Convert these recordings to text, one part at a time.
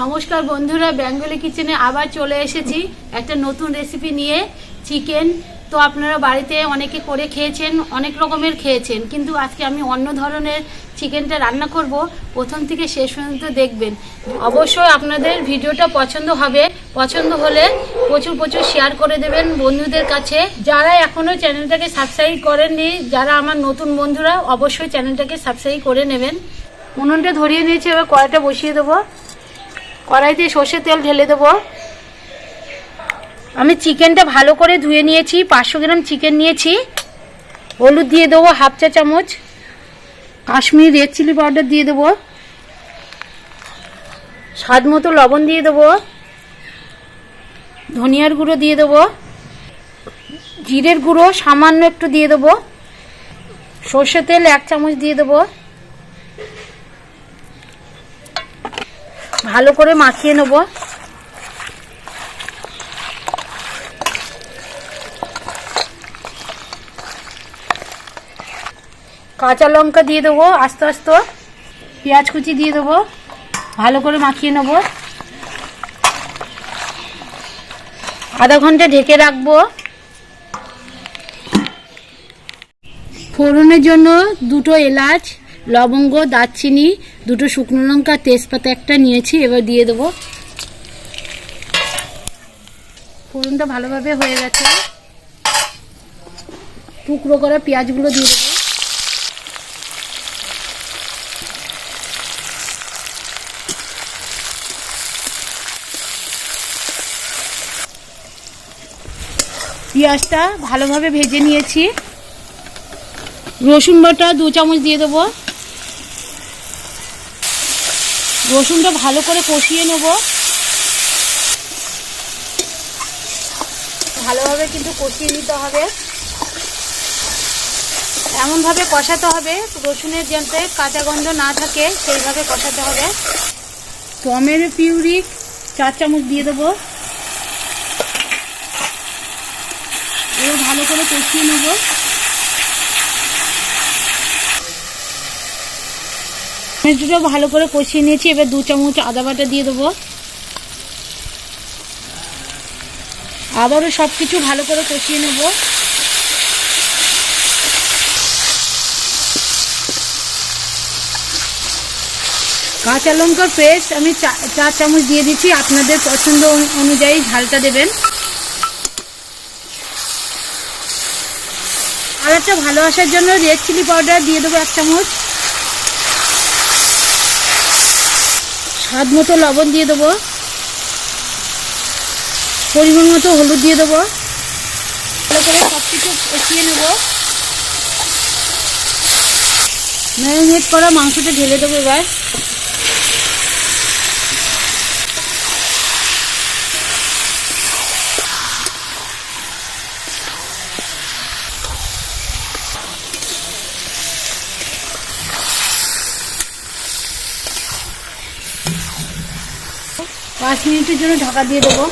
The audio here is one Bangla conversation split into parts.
নমস্কার বন্ধুরা, বেঙ্গলি কিচেনে আবার চলে এসেছি একটা নতুন রেসিপি নিয়ে চিকেন তো আপনারা বাড়িতে অনেকে করে খেয়েছেন, অনেক রকমের খেয়েছেন, কিন্তু আজকে আমি অন্য ধরনের চিকেনটা রান্না করব। প্রথম থেকে শেষ পর্যন্ত দেখবেন। অবশ্যই আপনাদের ভিডিওটা পছন্দ হবে। পছন্দ হলে প্রচুর প্রচুর শেয়ার করে দেবেন বন্ধুদের কাছে। যারা এখনও চ্যানেলটাকে সাবস্ক্রাইব করেননি, যারা আমার নতুন বন্ধুরা, অবশ্যই চ্যানেলটাকে সাবস্ক্রাইব করে নেবেন। উনুনটা ধরিয়ে নিয়েছি, এবার কড়াইটা বসিয়ে দেবো। কড়াইতে সর্ষের তেল ঢেলে দেবো। আমি চিকেনটা ভালো করে ধুয়ে নিয়েছি, পাঁচশো গ্রাম চিকেন নিয়েছি। হলুদ দিয়ে দেবো হাফ চা চামচ। কাশ্মীরি রেড চিলি পাউডার দিয়ে দেবো। স্বাদ মতো লবণ দিয়ে দেবো। ধনিয়ার গুঁড়ো দিয়ে দেবো। জিরের গুঁড়ো সামান্য একটু দিয়ে দেবো। সর্ষের তেল এক চামচ দিয়ে দেবো। ভালো করে মাখিয়ে নেব। কাঁচা লঙ্কা দিয়ে দেবো, আস্তে আস্তে। পেঁয়াজ কুচি দিয়ে দেবো, ভালো করে মাখিয়ে নেব। আধা ঘণ্টা ঢেকে রাখব। ফোড়নের জন্য দুটো এলাচ, লবঙ্গ, দারচিনি দুটো শুকনো লঙ্কা, তেজপাতা একটা নিয়েছি, এবার দিয়ে দেবো। ফোড়নটা ভালোভাবে হয়ে গেছে। টুকরো করা পেঁয়াজগুলো দিয়ে দেবো। পেঁয়াজটা ভালোভাবে ভেজে নিয়েছি। রসুন বাটা দু চামচ দিয়ে দেবো। রসুনটা ভালো করে কষিয়ে নেব। ভালোভাবে কিন্তু কষিয়ে নিতে হবে। এমনভাবে কষাতে হবে, রসুনের যাতে কাঁচা গন্ধ না থাকে, সেইভাবে কষাতে হবে। টমেটো পিউরি চার চামচ দিয়ে দেবো। এবার ভালো করে কষিয়ে নেব। টমেটোটা ভালো করে কষিয়ে নিয়েছি, এবার দু চামচ আদা বাটা দিয়ে দেবো। আবারও সব কিছু ভালো করে কষিয়ে নেব। কাঁচা লঙ্কার পেস্ট আমি চার চামচ দিয়ে দিচ্ছি, আপনাদের পছন্দ অনু- অনুযায়ী ঝালটা দেবেন। কালারটা ভালো আসার জন্য রেড চিলি পাউডার দিয়ে দেবো এক চামচ। স্বাদ মতো লবণ দিয়ে দেবো। পরিমাণ মতো হলুদ দিয়ে দেবো। ভালো করে সব কিছু কষিয়ে নেব। ম্যারিনেট করা মাংসটা ঢেলে দেবো এবার। পাঁচ মিনিটের জন্য ঢাকা দিয়ে দেবো।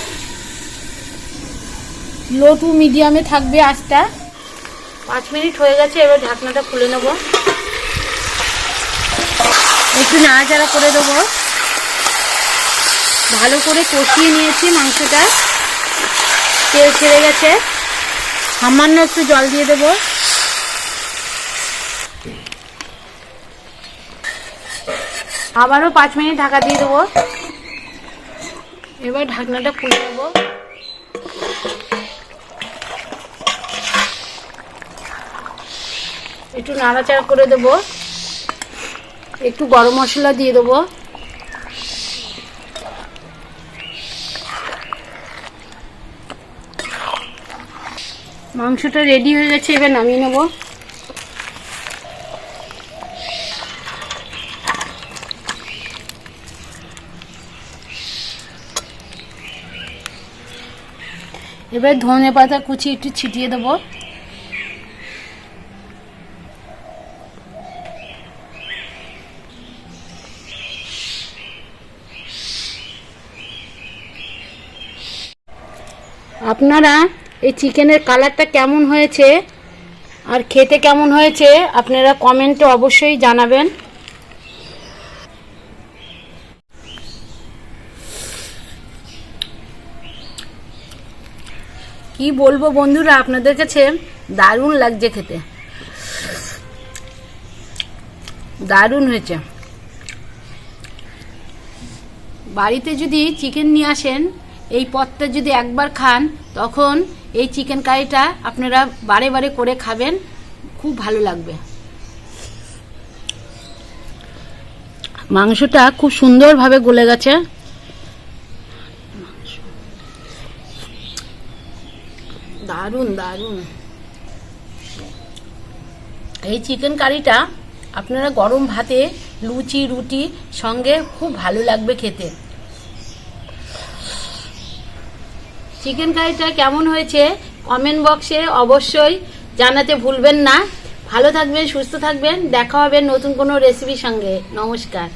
লো টু মিডিয়ামে থাকবে আঁচটা। পাঁচ মিনিট হয়ে গেছে, এবার ঢাকনাটা খুলে নেব। একটু নাড়াচাড়া করে দেবো। ভালো করে কষিয়ে নিয়েছি মাংসটা। তেল ছেড়ে গেছে। সামান্য একটু জল দিয়ে দেবো। আবারও পাঁচ মিনিট ঢাকা দিয়ে দেবো। এবার ঢাকনাটা খুলে নেব। একটু নাড়াচাড়া করে দেব। একটু গরম মশলা দিয়ে দেবো। মাংসটা রেডি হয়ে গেছে, এবার নামিয়ে নেব। এবার ধনে পাতা কুচি একটু ছিটিয়ে দেবো। আপনারা এই চিকেনের কালারটা কেমন হয়েছে আর খেতে কেমন হয়েছে আপনারা কমেন্টে অবশ্যই জানাবেন। কি বলব বন্ধুরা, আপনাদের কাছে দারুণ লাগছে খেতে। দারুণ হয়েছে। বাড়িতে যদি চিকেন নিয়ে আসেন, এই পদটা যদি একবার খান, তখন এই চিকেন কারিটা আপনারা বারে বারে করে খাবেন, খুব ভালো লাগবে। মাংসটা খুব সুন্দরভাবে গলে গেছে। দারুণ দারুণ। এই চিকেন কারিটা আপনারা গরম ভাতে লুচি, রুটি সঙ্গে খুব ভালো লাগবে খেতে। চিকেন কারিটা কেমন হয়েছে কমেন্ট বক্সে অবশ্যই জানাতে ভুলবেন না। ভালো থাকবেন, সুস্থ থাকবেন। দেখা হবে নতুন কোনো রেসিপির সঙ্গে। নমস্কার।